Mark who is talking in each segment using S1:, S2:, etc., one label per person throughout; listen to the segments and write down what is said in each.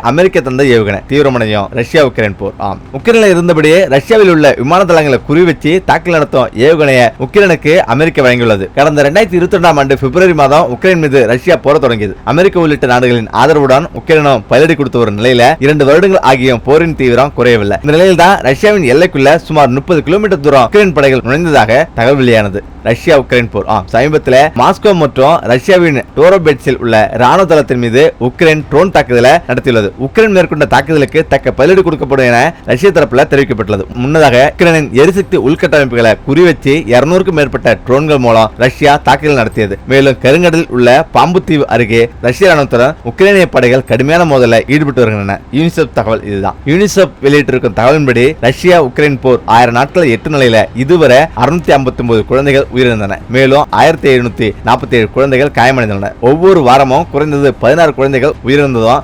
S1: அமெரிக்க தந்த ஏவுகணை தீவிரமடையும் ரஷ்யா உக்ரைன் போர். ஆம். உக்ரைனில் இருந்தபடியே ரஷ்யாவில் உள்ள விமான தளங்களை குறி வச்சு தாக்கல் நடத்தும் ஏவுகணையை உக்ரைனுக்கு அமெரிக்கா வழங்கியுள்ளது. கடந்த ரெண்டாயிரத்தி இருபத்தி ரெண்டாம் ஆண்டு பிப்ரவரி மாதம் உக்ரைன் மீது ரஷ்யா போர தொடங்கியது. அமெரிக்க உள்ளிட்ட நாடுகளின் ஆதரவுடன் உக்ரைனும் பதிலடி கொடுத்து வரும் நிலையில இரண்டு வருடங்கள் ஆகியும் போரின் தீவிரம் குறையவில்லை. இந்த நிலையில் தான் ரஷ்யாவின் எல்லைக்குள்ள சுமார் முப்பது கிலோமீட்டர் தூரம் உக்ரைன் படைகள் நுழைந்ததாக தகவல் வெளியானது. ரஷ்யா உக்ரைன் போர். ஆம். சமீபத்தில் மாஸ்கோ மற்றும் ரஷ்யாவின் டோரோபெட்ஸில் உள்ள ராணுவ தளத்தின் மீது உக்ரைன் ட்ரோன் தாக்குதலை நடத்தியுள்ளது. உக்ரைன் மேற்கொண்ட தாக்குதலுக்கு தக்க பதிலடி கொடுக்கப்படும் என ரஷ்ய தரப்பில் தெரிவிக்கப்பட்டுள்ளது. முன்னதாக உக்ரைனின் எரிசக்தி உள்கட்டமைப்புகளை குறிவச்சு இருநூறுக்கும் மேற்பட்ட ட்ரோன்கள் மூலம் ரஷ்யா தாக்குதல் நடத்தியது. மேலும் கருங்கடலில் உள்ள பாம்புத்தீவு அருகே ரஷ்ய ராணுவத்துடன் உக்ரைனிய படைகள் கடுமையான மோதலில் ஈடுபட்டு வருகின்றன. யூனிசெப் தகவல் இதுதான். யூனிசெப் வெளியிட்டிருக்கும் தகவலின்படி ரஷ்யா உக்ரைன் போர் ஆயிரம் நாட்கள் எட்டு நிலையில இதுவரை அறுநூத்தி ஐம்பத்தி ஒன்பது குழந்தைகள் உயிரிழந்தன. மேலும் ஆயிரத்தி எழுநூத்தி நாற்பத்தி ஏழு குழந்தைகள் காயமடைந்துள்ளன. ஒவ்வொரு வாரமும் குறைந்தது பதினாறு குழந்தைகள் உயிரிழந்ததும்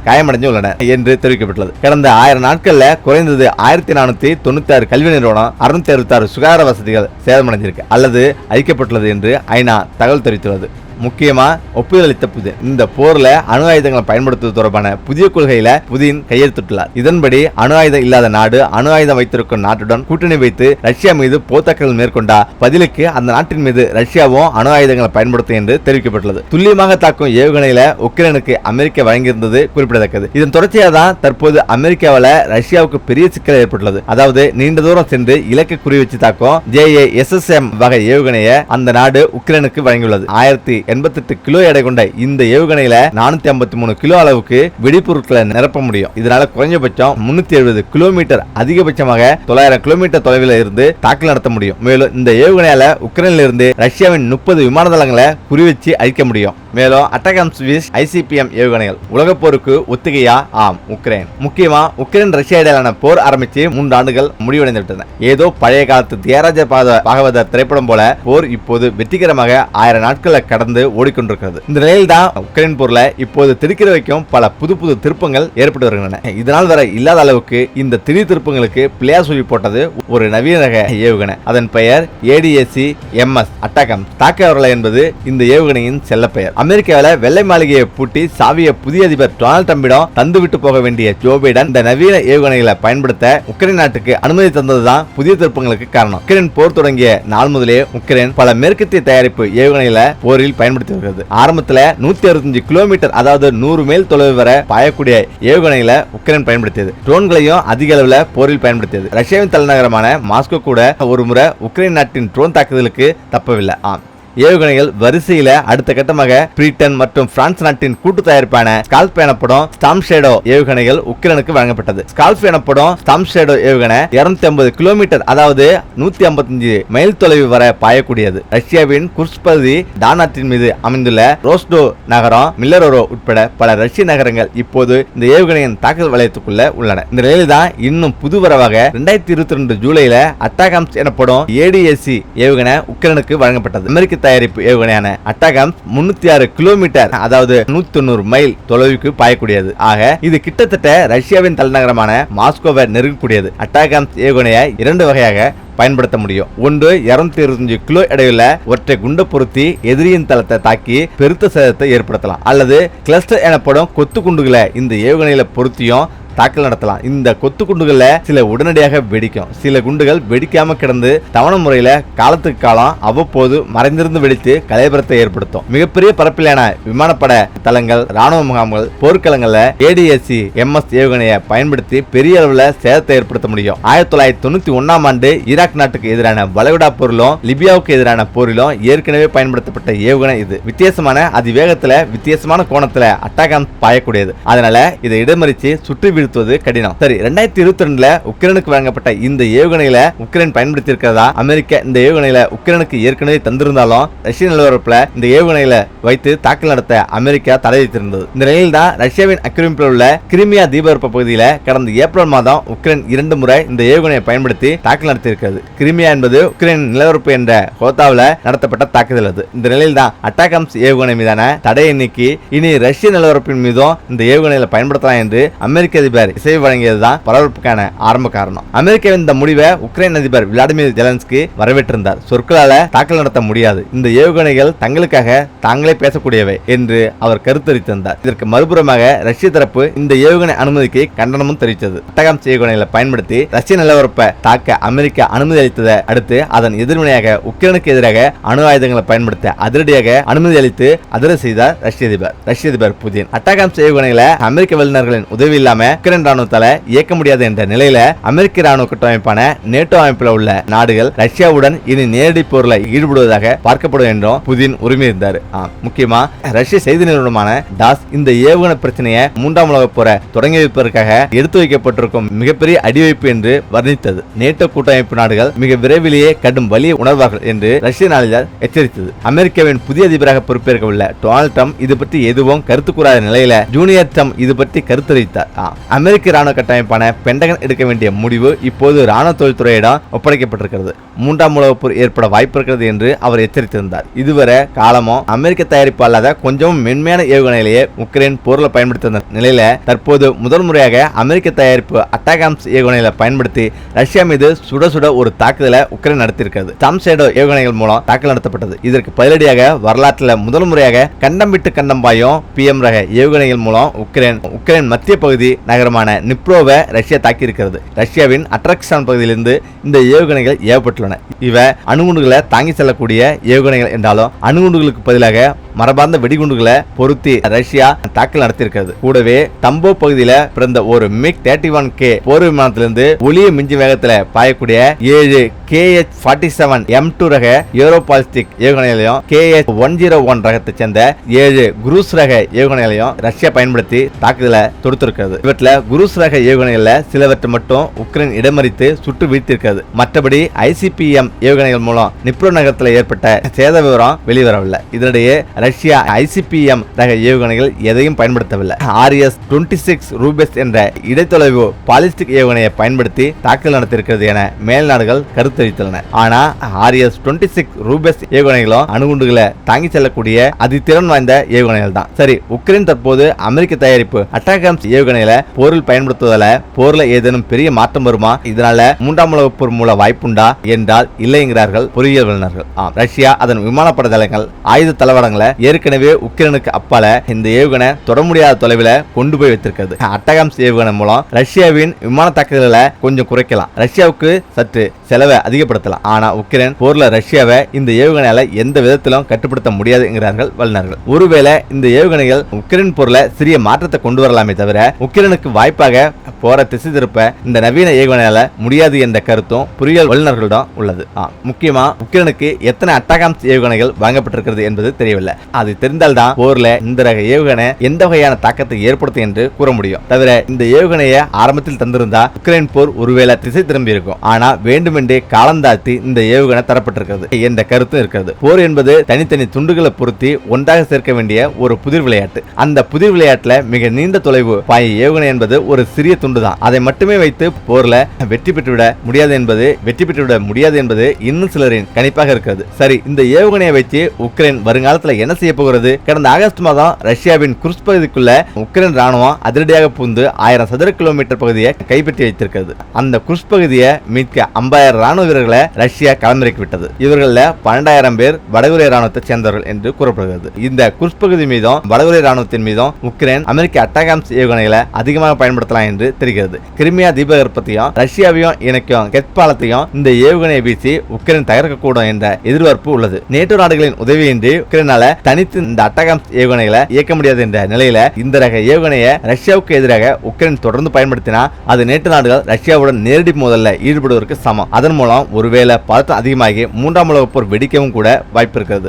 S1: என்று தெரிவிக்கப்பட்டுள்ளது. கடந்த ஆயிரம் நாட்கள்ல குறைந்தது ஆயிரத்தி நானூத்தி தொண்ணூத்தி ஆறு கல்வி நிறுவனம் அறுநூத்தி அறுபத்தி ஆறு சுகாதார வசதிகள் சேதமடைந்திருக்கு அல்லது அழிக்கப்பட்டுள்ளது என்று ஐநா தகவல் தெரிவித்துள்ளது. முக்கியமாக ஒப்புதல் அளித்த புதின். இந்த போரில் அணு ஆயுதங்களை பயன்படுத்துவது தொடர்பான புதிய கொள்கையில புதின் கையெழுத்திட்டுள்ளார். இதன்படி அணு ஆயுதம் இல்லாத நாடு அணு ஆயுதம் வைத்திருக்கும் நாட்டுடன் கூட்டணி வைத்து ரஷ்யா மீது போத்தாக்கல் மேற்கொண்டா பதிலுக்கு அந்த நாட்டின் மீது ரஷ்யாவும் அணு ஆயுதங்களை பயன்படுத்தும் என்று தெரிவிக்கப்பட்டுள்ளது. துல்லியமாக தாக்கும் ஏவுகணையில உக்ரைனுக்கு அமெரிக்கா வழங்கியிருந்தது குறிப்பிடத்தக்கது. இதன் தொடர்ச்சியாக தான் தற்போது அமெரிக்காவில் ரஷ்யாவுக்கு பெரிய சிக்கல் ஏற்பட்டுள்ளது. அதாவது நீண்ட தூரம் சென்று இலக்கை குறி வச்சு தாக்கும் ஜேஏ எஸ்எஸ்எம் வகை ஏவுகணையை அந்த நாடு உக்ரைனுக்கு வழங்கியுள்ளது. ஆயிரத்தி எண்பத்தெட்டு கிலோ எடை கொண்ட இந்த ஏவுகணையில நானூத்தி ஐம்பத்தி மூணு கிலோ அளவுக்கு வெடிப்பொருட்களை நிரப்ப முடியும். இதனால குறைஞ்சபட்சம் முன்னூத்தி எழுபது கிலோமீட்டர் அதிகபட்சமாக தொள்ளாயிரம் கிலோமீட்டர் தொலைவில் இருந்து தாக்கல் நடத்த முடியும். மேலும் இந்த ஏவுகணையால உக்ரைனில் இருந்து ரஷ்யாவின் முப்பது விமான தளங்களை குறிவச்சு அழிக்க முடியும். மேலும் அட்டகம் சுவிஸ் ஐசிபிஎம் ஏவுகணைகள். உலகப் போருக்கு ஒத்திகையா? ஆம் உக்ரைன். முக்கியமா உக்ரைன் ரஷ்யா இடையிலான போர் ஆரம்பித்து மூன்று ஆண்டுகள் முடிவடைந்து விட்டன ஏதோ பழைய காலத்து தியராஜ பாத பாகவதர் திரைப்படம் போல போர் இப்போது வெற்றிகரமாக ஆயிரம் நாட்களை கடந்து ஓடிக்கொண்டிருக்கிறது. இந்த நிலையில் தான் உக்ரைன் போர்ல இப்போது திடுக்கிற வைக்கும் பல புது புது திருப்பங்கள் ஏற்பட்டு வருகின்றன. இதனால் வரை இல்லாத அளவுக்கு இந்த திடீர் திருப்பங்களுக்கு பிளேயர் சொல்லி போட்டது ஒரு நவீன ரக ஏவுகணை. அதன் பெயர் ஏடிஎஸ்சி எம்எஸ் அட்டகம் தாக்கவரலை என்பது இந்த ஏவுகணையின் செல்ல பெயர் அமெரிக்காவில் வெள்ளை மாளிகையை பூட்டி சாவிய புதிய அதிபர் டொனால்ட் ட்ரம்பிடம் தந்துவிட்டு போக வேண்டிய ஜோ பைடன் இந்த நவீன ஏவுகணைகளை பயன்படுத்த உக்ரைன் நாட்டுக்கு அனுமதி தந்ததுதான் புதிய திருப்பங்களுக்கு காரணம். உக்ரைன் போர் தொடங்கிய நாள் முதலே உக்ரைன் பல மேற்கத்திய தயாரிப்பு ஏவுகணைகளை போரில் பயன்படுத்தி வருகிறது. ஆரம்பத்தில் நூத்தி அறுபத்தஞ்சு கிலோமீட்டர் அதாவது நூறு மைல் தொலைவு வரை பாயக்கூடிய ஏவுகணைகளை உக்ரைன் பயன்படுத்தியது. ட்ரோன்களையும் அதிக அளவில் போரில் பயன்படுத்தியது. ரஷ்யாவின் தலைநகரமான மாஸ்கோ கூட ஒரு முறை உக்ரைன் நாட்டின் ட்ரோன் தாக்குதலுக்கு தப்பவில்லை. ஆம். ஏவுகணைகள் வரிசையில அடுத்த கட்டமாக பிரிட்டன் மற்றும் பிரான்ஸ் நாட்டின் கூட்டு தயாரிப்பான ஸ்கால்ப் எனப்படும் ஸ்டாம் ஷேடோ ஏவுகணைகள் உக்ரைனுக்கு வழங்கப்பட்டது. ஸ்கால்ப் எனப்படும் ஸ்டாம் ஷேடோ ஏவுகணை 250 ஐம்பது கிலோமீட்டர் அதாவது நூத்தி ஐம்பத்தஞ்சு மைல் தொலைவு வரை பாயக்கூடியது. ரஷ்யாவின் குர்ஸ் பகுதி டானாட்டின் மீது அமைந்துள்ள ரோஸ்டோ நகரம் மில்லரோரோ உட்பட பல ரஷ்ய நகரங்கள் இப்போது இந்த ஏவுகணையின் தாக்குதல் வலயத்துக்குள்ள உள்ளன. இந்த நிலையில் தான் இன்னும் புது வரவாக ரெண்டாயிரத்தி இருபத்தி ரெண்டு ஜூலைல அட்டாகாம்ஸ் எனப்படும் ஏடிஎஸ்சி ஏவுகணை உக்ரைனுக்கு வழங்கப்பட்டது. அமெரிக்க தயாரிப்பு ஏவுகணையான அட்டாகாம்ஸ் முன்னூத்தி ஆறு கிலோமீட்டர் அதாவது நூத்தி தொண்ணூறு மைல் தொலைவுக்கு பாயக்கூடியது. ஆக இது கிட்டத்தட்ட ரஷ்யாவின் தலைநகரமான மாஸ்கோவை நெருங்கக்கூடியது. அட்டாகாம்ஸ் ஏவுகணையை இரண்டு வகையாக பயன்படுத்த முடியும். ஒன்று இருநூத்தி இருபத்தஞ்சு கிலோ எடையுள்ள ஒற்றை குண்டை பொருத்தி எதிரியின் தளத்தை தாக்கி பெருத்த சேதத்தை ஏற்படுத்தலாம். அல்லது கிளஸ்டர் எனப்படும் கொத்து குண்டுகளை இந்த ஏவுகணையில பொருத்தியும் தாக்கல் நடத்தலாம். இந்த கொத்து குண்டுகள்ல சில உடனடியாக வெடிக்கும். சில குண்டுகள் வெடிக்காம கிடந்து தவணை முறையில காலத்துக்கு காலம் அவ்வப்போது மறைந்திருந்து வெடித்து கலைபரத்தை ஏற்படுத்தும். மிகப்பெரிய பரப்பிலான விமானப்பட தளங்கள் ராணுவ முகாம்கள் போர்க்களங்கள்ல ஏடிஎஸ்சி எம்எஸ் ஏவுகணையை பயன்படுத்தி பெரிய அளவுல சேதத்தை ஏற்படுத்த முடியும். ஆயிரத்தி தொள்ளாயிரத்தி தொண்ணூத்தி ஒன்னாம் ஆண்டு ஈராக் நாட்டுக்கு எதிரான வளைகுடா போரிலும் லிபியாவுக்கு எதிரான போரிலும் ஏற்கனவே பயன்படுத்தப்பட்ட ஏவுகணை இது. வித்தியாசமான அதிவேகத்துல வித்தியாசமான கோணத்துல அட்டாகம் பாயக்கூடியது. அதனால இதை இடமறிச்சு சுற்றி வீழ்த்துவது கடினம். சரி ரெண்டாயிரத்தி இருபத்தி ரெண்டுல உக்ரைனுக்கு வழங்கப்பட்ட இந்த ஏவுகணையில உக்ரைன் பயன்படுத்தி இருக்கிறதா அமெரிக்கா இந்த ஏவுகணையில உக்ரைனுக்கு ஏற்கனவே தந்திருந்தாலும் ரஷ்ய நிலவரப்புல இந்த ஏவுகணையில வைத்து தாக்கல் நடத்த அமெரிக்கா தடை வைத்திருந்தது இந்த நிலையில் தான் ரஷ்யாவின் அக்கிரமிப்பில் உள்ள கிரிமியா தீபகற்ப பகுதியில கடந்த ஏப்ரல் மாதம் உக்ரைன் இரண்டு முறை இந்த ஏவுகணையை பயன்படுத்தி தாக்கல் நடத்தியிருக்கிறது. கிரிமியா என்பது உக்ரைன் நிலவரப்பு என்ற ஹோத்தாவில் நடத்தப்பட்ட தாக்குதல் அது. இந்த நிலையில் தான் அட்டாகம்ஸ் ஏவுகணை மீதான தடையை நீக்கி இனி ரஷ்ய நிலவரப்பின் மீதும் இந்த ஏவுகணையில பயன்படுத்தலாம் என்று அமெரிக்க அதிபர் இசை வழங்கியதுதான் பரபரப்புக்கான ஆரம்ப காரணம். அமெரிக்காவின் இந்த முடிவை உக்ரைன் அதிபர் விளாடிமிர் ஜெலன்ஸ்கி வரவேற்றிருந்தார். சொற்களால தாக்கல் நடத்த முடியாது. இந்த ஏவுகணைகள் தங்களுக்காக தாங்களே பேசக்கூடியவை என்று அவர் கருத்தரித்திருந்தார். இதற்கு மறுபுறமாக ரஷ்ய தரப்பு இந்த ஏவுகணை அனுமதிக்கு கண்டனமும் தெரிவித்தது. அட்டகம் ஏவுகணைகளை பயன்படுத்தி ரஷ்ய நிலவரப்பை தாக்க அமெரிக்கா அனுமதி அளித்ததை அடுத்து அதன் எதிர்வினையாக உக்ரைனுக்கு எதிராக அணு ஆயுதங்களை பயன்படுத்த அதிரடியாக அனுமதி அளித்து அதிர செய்தார் ரஷ்ய அதிபர். ரஷ்ய அதிபர் புதின். அட்டகாம்ஸ் ஏவுகணைகளை அமெரிக்க வல்லுநர்களின் உதவி இல்லாம உக்ரைன் ராணுவத்தால இயக்க முடியாது என்ற நிலையில அமெரிக்க ராணுவ கூட்டமைப்பான நேட்டோ அமைப்பில் உள்ள நாடுகள் ரஷ்யாவுடன் இனி நேரடி போர்ல ஈடுபடுவதாக பார்க்கப்படும் என்றும் புதின் உரிமை இருந்தார். முக்கியமா ரஷ்ய செய்தி நிறுவனமான டாஸ் இந்த ஏவுகணை பிரச்சனையை மூன்றாம் உலக போரை தொடங்கி வைப்பதற்காக எடுத்து வைக்கப்பட்டிருக்கும் மிகப்பெரிய அடிவைப்பு என்று வர்ணித்தது. நேட்டோ கூட்டமைப்பு நாடுகள் மிக விரைவிலேயே கடும் வலியை உணர்வார்கள் என்று ரஷ்ய நாளிதழ் எச்சரித்தது. அமெரிக்காவின் புதிய அதிபராக பொறுப்பேற்க உள்ள டொனால்ட் ட்ரம்ப் இது பற்றி எதுவும் கருத்து கூறாத நிலையில ஜூனியர் ட்ரம்ப் இது பற்றி கருத்தரித்தார். அமெரிக்க ராணுவ கட்டமைப்பான பெண்டகன் எடுக்க வேண்டிய முடிவு இப்போது ராணுவ தொழில்துறையிடம் ஒப்படைக்கப்பட்டிருக்கிறது. மூன்றாம் உலகப் போர் ஏற்பட வாய்ப்பு இருக்கிறது என்று அவர் எச்சரித்திருந்தார். இதுவரை காலமும் அமெரிக்க தயாரிப்பு அல்லாத கொஞ்சம் மென்மையான ஏவுகணையிலேயே உக்ரைன் போரில் பயன்படுத்தி நிலையில தற்போது முதல் முறையாக அமெரிக்க தயாரிப்பு அட்டாகாம்ஸ் ஏவுகணைகளை பயன்படுத்தி ரஷ்யா மீது சுட சுட ஒரு தாக்குதலை உக்ரைன் நடத்தியிருக்கிறது. டாம் ஏவுகணைகள் மூலம் தாக்குதல் நடத்தப்பட்டது. இதற்கு பதிலடியாக வரலாற்றில் முதல் முறையாக கண்டம் விட்டு கண்டம் பாயும் பிஎம் ரக ஏவுகணைகள் மூலம் உக்ரைன் உக்ரைன் மத்திய பகுதி நகரமான நிப்ரோவை ரஷ்யா தாக்கியிருக்கிறது. ரஷ்யாவின் அட்ரக்சான் பகுதியிலிருந்து இந்த ஏவுகணைகள் ஏவப்பட்டுள்ளன. இவ அணுகுண்டுகளை தாங்கி செல்லக்கூடிய ஏவுகணைகள் என்றாலும் அணுகுண்டுகளுக்கு பதிலாக மரபார்ந்த வெடிகுண்டுகளை பொருத்தி ரஷ்யா தாக்கல் நடத்தியிருக்கிறது. கூடவே தம்போ பகுதியில பிறந்த ஒரு மிக் தேர்ட்டி ஒன் கே போர் விமானத்திலிருந்து ஒளிய மிஞ்சி வேகத்தில் பாயக்கூடிய ஏழு K H forty seven M two ரக aeroballistic ஏவுகணைகளையும் K H one zero one ரகத்தை சேர்ந்த ஏழு குரூஸ் ரக ஏவுகணைகளையும் ரஷ்யா பயன்படுத்தி தாக்குதலை தொடுத்திருக்கிறது. இவற்றில் குரூஸ் ரக ஏவுகணைகளில் சிலவற்றை மட்டும் உக்ரைன் இடமறித்து சுட்டு வீழ்த்திருக்கிறது மற்றபடி ஐசிபிஎம் ஏவுகணைகள் மூலம் நிப்ரோ நகரத்தில் ஏற்பட்ட சேத விவரம் வெளிவரவில்லை. இதனிடையே ரஷ்யா ஐசிபிஎம் ரக ஏவுகணைகள் எதையும் பயன்படுத்தவில்லை. ஆர்எஸ் டுவெண்ட்டி சிக்ஸ் ரூபேஸ் என்ற இடைத்தொலைவு பாலிஸ்டிக் ஏவுகணையை பயன்படுத்தி தாக்குதல் நடத்தியிருக்கிறது என மேல் நாடுகள் கருத்து தெரிவித்துள்ளன. ஆனா ஆர்எஸ் டுவெண்ட்டி சிக்ஸ் ரூபஸ் ஏவுகணைகளும் அணுகுண்டுகளை தாங்கி செல்லக்கூடிய அதித்திறன் வாய்ந்த ஏவுகணைகள் தான். சரி உக்ரைன் தற்போது அமெரிக்க தயாரிப்பு அட்டாகாம்ஸ் ஏவுகணைகளை போரில் பயன்படுத்துவதால போர்ல ஏதேனும் பெரிய மாற்றம் வருமா? இதனால மூன்றாம் உலக போர் மூல வாய்ப்புண்டா என்றால் இல்லைங்கிறார்கள் பொறியியல் வல்லுநர்கள் ஆம் ரஷ்யா அதன் விமானப்பட தளங்கள் ஆயுத தளவாடங்களை ஏற்கனவே உக்ரைனுக்கு அப்பால இந்த ஏவுகணை தொட முடியாத தொலைவில் கொண்டு போய் வைத்திருக்கிறது. அட்டகாம்ஸ் ஏவுகணை மூலம் ரஷ்யாவின் விமான தாக்குதல்களை கொஞ்சம் குறைக்கலாம். ரஷ்யாவுக்கு சற்று செலவை அதிகப்படுத்தலாம். ஆனா உக்ரைன் போர்ல ரஷ்யாவை இந்த ஏவுகணையால எந்த விதத்திலும் கட்டுப்படுத்த முடியாதுங்கிறார்கள் வல்லுநர்கள். ஒருவேளை இந்த ஏவுகணைகள் உக்ரைன் போர்ல சிறிய மாற்றத்தை கொண்டு வரலாமே தவிர உக்ரைனுக்கு வாய்ப்பாக போற திசை திருப்ப இந்த நவீன ஏவுகணையால முடியாது என்ற கருத்தும் புரியல் வல்லுநர்களிடம் உள்ளது. முக்கியமா உக்ரைனுக்கு எத்தனை அட்டாகாம்ஸ் ஏவுகணைகள் வாங்கப்பட்டிருக்கிறது என்பது தெரியவில்லை. அது தெரிந்தால்தான் போர்ல இந்த ரக ஏவுகணை எந்த வகையான தாக்கத்தை ஏற்படுத்தும் என்று கூற முடியும். தவிர இந்த ஏவுகணையை ஆரம்பத்தில் தந்திருந்தா உக்ரைன் போர் ஒருவேளை திசை திரும்பி இருக்கும் ஆனா வேண்டுமென்றே காலந்தாழ்த்தி இந்த ஏவுகணை தரப்பட்டிருக்கிறது. என்ற கருத்தும் இருக்கிறது. போர் என்பது தனித்தனி துண்டுகளை பொருத்தி ஒன்றாக சேர்க்க வேண்டிய ஒரு புதிர் விளையாட்டு. அந்த புதிர் விளையாட்டுல மிக நீண்ட தொலைவு பாய ஏவுகணை என்பது ஒரு சிறிய துண்டு தான் அதை மட்டுமே வைத்து போர்ல வெற்றி பெற்றுவிட முடியாது என்பது வெற்றி பெற்றுவிட முடியாது என்பது இன்னும் சிலரின் கணிப்பாக இருக்கிறது. சரி இந்த ஏவுகணையை வைத்து உக்ரைன் வருங்காலத்துல என்ன செய்ய போகிறது? கடந்த ஆகஸ்ட் மாதம் ரஷ்யாவின் குர்ஸ் பகுதிக்குள்ள உக்ரைன் ராணுவம் அதிரடியாக புகுந்து ஆயிரம் சதுர கிலோமீட்டர் பகுதியை கைப்பற்றி வைத்திருக்கிறது. அந்த குர்ஸ் பகுதியை மீட்க ஐம்பதாயிரம் ராணுவ வீரர்களை ரஷ்யா களமிறக்கி விட்டது. இவர்களில் பன்னெண்டாயிரம் பேர் வடகொரிய ராணுவத்தை சேர்ந்தவர்கள் என்று கூறப்படுகிறது. இந்த குர்ஸ் பகுதி மீதும் வடகொரிய ராணுவத்தின் மீதும் உக்ரைன் அமெரிக்க அட்டாகாம்ஸ் ஏவுகணைகளை அதிகமாக பயன்படுத்தலாம் என்று தெரிகிறது. கிரிமியா தீபகற்பத்தையும் ரஷ்யாவையும் இணைக்கும் கெட் பாலத்தையும் இந்த ஏவுகணையை வீசி உக்ரைன் தகர்க்கக்கூடும் என்ற எதிர்பார்ப்பு உள்ளது. நேட்டோ நாடுகளின் உதவியின்றி உக்ரைனால தனித்து இந்த அட்டாகாம்ஸ் ஏவுகணைகளை இயக்க முடியாது என்ற நிலையில இந்த ரக ஏவுகணையை ரஷ்யாவுக்கு எதிராக உக்ரைன் தொடர்ந்து பயன்படுத்தினா அது நேட்டோ நாடுகள் ரஷ்யாவுடன் நேரடி மோதலில் ஈடுபடுவதற்கு சமம். அதன் மூலம் ஒருவேளை பதட்டம் அதிகமாகி மூன்றாம் உலகப் போர் வெடிக்கவும் கூட வாய்ப்பு இருக்கிறது